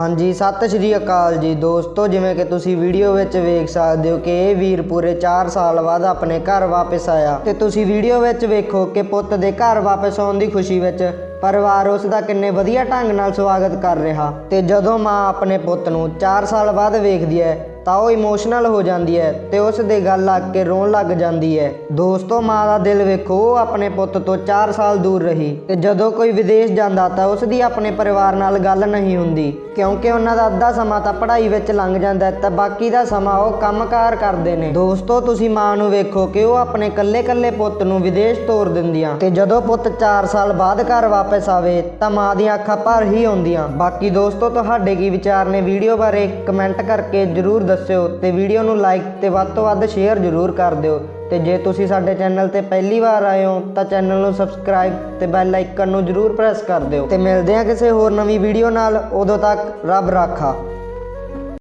ਹਾਂਜੀ, ਸਤਿ ਸ਼੍ਰੀ ਅਕਾਲ ਜੀ ਦੋਸਤੋ, ਜਿਵੇਂ ਕਿ ਤੁਸੀਂ ਵੀਡੀਓ ਵਿੱਚ ਵੇਖ ਸਕਦੇ ਹੋ ਕਿ ਇਹ ਵੀਰ ਪੂਰੇ 4 ਸਾਲ ਬਾਅਦ ਆਪਣੇ ਘਰ ਵਾਪਸ ਆਇਆ। ਤੇ ਤੁਸੀਂ ਵੀਡੀਓ ਵਿੱਚ ਵੇਖੋ ਕਿ ਪੁੱਤ ਦੇ ਘਰ ਵਾਪਸ ਆਉਣ ਦੀ ਖੁਸ਼ੀ ਵਿੱਚ ਪਰਿਵਾਰ ਉਸ ਦਾ ਕਿੰਨੇ ਵਧੀਆ ਢੰਗ ਨਾਲ ਸਵਾਗਤ ਕਰ ਰਿਹਾ। ਤੇ ਜਦੋਂ ਮਾਂ ਆਪਣੇ ਪੁੱਤ ਨੂੰ 4 ਸਾਲ ਬਾਅਦ ਵੇਖਦੀ ਹੈ ਤਾਂ ਉਹ ਇਮੋਸ਼ਨਲ ਹੋ ਜਾਂਦੀ ਹੈ ਤੇ ਉਸ ਦੇ ਗੱਲ ਲੱਗ ਕੇ ਰੋਣ ਲੱਗ ਜਾਂਦੀ ਹੈ। ਦੋਸਤੋ, ਮਾਂ ਦਾ ਦਿਲ ਵੇਖੋ, ਉਹ ਆਪਣੇ ਪੁੱਤ ਤੋਂ 4 ਸਾਲ ਦੂਰ ਰਹੀ ਤੇ ਜਦੋਂ ਕੋਈ ਵਿਦੇਸ਼ ਜਾਂਦਾ ਤਾਂ ਉਸ ਦੀ ਆਪਣੇ ਪਰਿਵਾਰ ਨਾਲ ਗੱਲ ਨਹੀਂ ਹੁੰਦੀ। ਕਿਉਂਕਿ ਉਹਨਾਂ ਦਾ ਅੱਧਾ ਸਮਾਂ ਤਾਂ ਪੜ੍ਹਾਈ ਵਿੱਚ ਲੰਘ ਜਾਂਦਾ ਹੈ, ਤਾਂ ਬਾਕੀ ਦਾ ਸਮਾਂ ਉਹ ਕੰਮਕਾਰ ਕਰਦੇ ਨੇ। ਦੋਸਤੋ, ਤੁਸੀਂ ਮਾਂ ਨੂੰ ਵੇਖੋ ਕਿ ਉਹ ਆਪਣੇ ਇਕੱਲੇ-ਇਕੱਲੇ ਪੁੱਤ ਨੂੰ ਵਿਦੇਸ਼ ਤੋਰ ਦਿੰਦੀਆਂ ਤੇ ਜਦੋਂ ਪੁੱਤ 4 ਸਾਲ ਬਾਅਦ ਘਰ ਵਾਪਸ ਆਵੇ ਤਾਂ ਮਾਂ ਦੀਆਂ ਅੱਖਾਂ ਭਰ ਹੀ ਆਉਂਦੀਆਂ। ਬਾਕੀ ਦੋਸਤੋ, ਤੁਹਾਡੇ ਕੀ ਵਿਚਾਰ ਨੇ? ਵੀਡੀਓ ਬਾਰੇ ਕਮੈਂਟ ਕਰਕੇ ਜਰੂਰ ਦੱਸਿਓ ਤੇ ਵੀਡੀਓ ਨੂੰ ਲਾਈਕ ਤੇ ਵੱਧ ਤੋਂ ਵੱਧ ਸ਼ੇਅਰ ਜਰੂਰ ਕਰ ਦਿਓ। ਤੇ ਜੇ ਤੁਸੀਂ ਸਾਡੇ ਚੈਨਲ ਤੇ ਪਹਿਲੀ ਵਾਰ ਆਏ ਹੋ, ਤਾਂ ਚੈਨਲ ਨੂੰ ਸਬਸਕ੍ਰਾਈਬ ਤੇ ਬੈਲ ਆਈਕਨ ਨੂੰ ਜਰੂਰ ਪ੍ਰੈਸ ਕਰ ਦਿਓ। ਤੇ ਮਿਲਦੇ ਹਾਂ ਕਿਸੇ ਹੋਰ ਨਵੀਂ ਵੀਡੀਓ ਨਾਲ। ਉਦੋਂ ਤੱਕ ਰੱਬ ਰਾਖਾ।